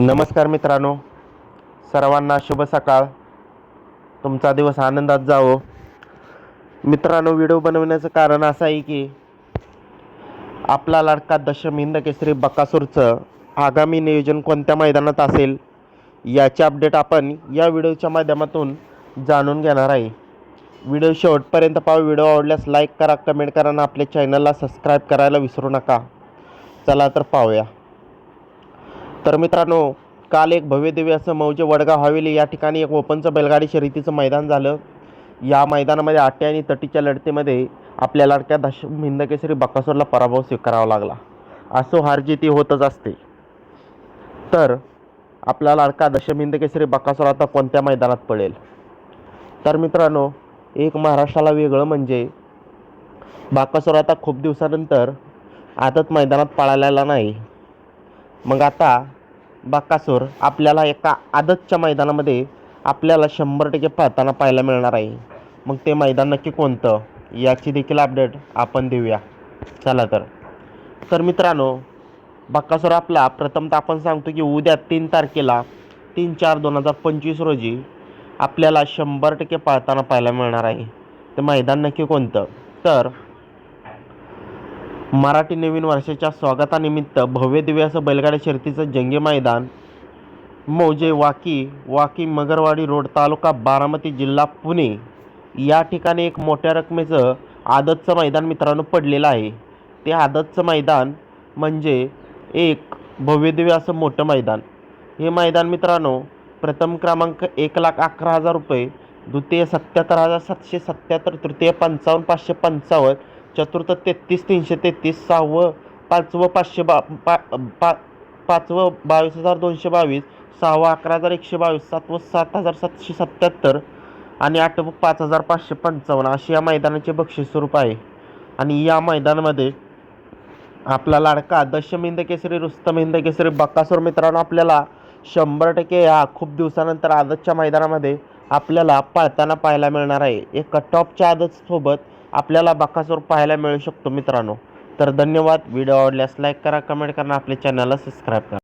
नमस्कार मित्रांनो. सर्वांना शुभ सकाळ. तुमचा दिवस आनंदात जावो. मित्रांनो व्हिडिओ बनवण्याचं कारण असं आहे की आपला लाडका दशम हिंद केसरी बकासूरचं आगामी नियोजन कोणत्या मैदानात असेल याचे अपडेट आपण या व्हिडिओच्या माध्यमातून जाणून घेणार आहे. व्हिडिओ शेवटपर्यंत पाव व्हिडिओ आवडल्यास लाईक करा कमेंट करा आणि आपल्या चॅनलला सबस्क्राईब करायला विसरू नका. चला तर पाहूया. तर मित्रांनो काल एक भव्यदिव्य असं मौजे वडगाव हवेली या ठिकाणी एक ओपनचं बैलगाडी शर्यतीचं मैदान झालं. या मैदानामध्ये आट्या आणि तटीच्या लढतीमध्ये आपल्या लाडक्या दश हिंदकेसरी बकासूरला पराभव स्वीकारावा लागला. असो हारजीती होतच असते. तर आपला लाडका दशम हिंदकेसरी बकासूर आता कोणत्या मैदानात पडेल? तर मित्रांनो एक महाराष्ट्राला वेगळं म्हणजे बाकासूर आता खूप दिवसानंतर आदत मैदानात पळालेला नाही. मग आता बकासूर आपल्याला एका आदतच्या मैदानामध्ये आपल्याला शंभर टक्के पाहताना पाहायला मिळणार आहे. मग ते मैदान नक्की कोणतं? याची देखील अपडेट आपण देऊया. चला तर. तर मित्रांनो बक्कासूर आपला प्रथमतः आपण सांगतो की उद्या तीन तारखेला तीन चार दोन हजार पंचवीस रोजी आपल्याला शंभर टक्के पाहताना पाहायला मिळणार आहे. ते मैदान नक्की कोणतं? तर मराठी नवीन वर्षाच्या स्वागतानिमित्त भव्य दिव्य असं बैलगाडी शर्तीचं जंगी मैदान. मौजे वाकी वाकी मगरवाडी रोड तालुका बारामती जिल्हा पुणे. या ठिकाणी एक मोठ्या रकमेचं आदतचं मैदान मित्रांनो पडलेलं आहे. ते आदतचं मैदान म्हणजे एक भव्यदिव्य असं मोठं मैदान. हे मैदान मित्रांनो प्रथम क्रमांक एक लाख अकरा हजार रुपये द्वितीय सत्याहत्तर हजार सातशे सत्याहत्तर तृतीय पंचावन्न पाचशे पंचावन्न चतुर्थ तेहतीस तीनशे तेहतीस सहावं पाचवं पाचशे बा पा पा पाचवं बावीस हजार दोनशे बावीस सहावं अकरा हजार एकशे बावीस सातवं सात हजार सातशे सत्याहत्तर आणि आठवं पाच हजार पाचशे पंचावन्न अशी या मैदानाचे बक्षीस स्वरूप आहे. आणि या मैदानामध्ये आपला लाडका दशम हिंद केसरी रुस्तम हिंद केसरी बक्कासूर मित्रांनो आपल्याला शंभर टक्के या खूप दिवसानंतर आजच्या मैदानामध्ये आपल्याला पाळताना पाहायला मिळणार आहे. एका टॉपच्या आदतसोबत आपल्याला बक्कासूर पाहायला मिळू शकतो मित्रांनो. तर धन्यवाद. व्हिडिओ आवडल्यास लाईक करा कमेंट करा आपल्या चॅनलला सबस्क्राईब करा.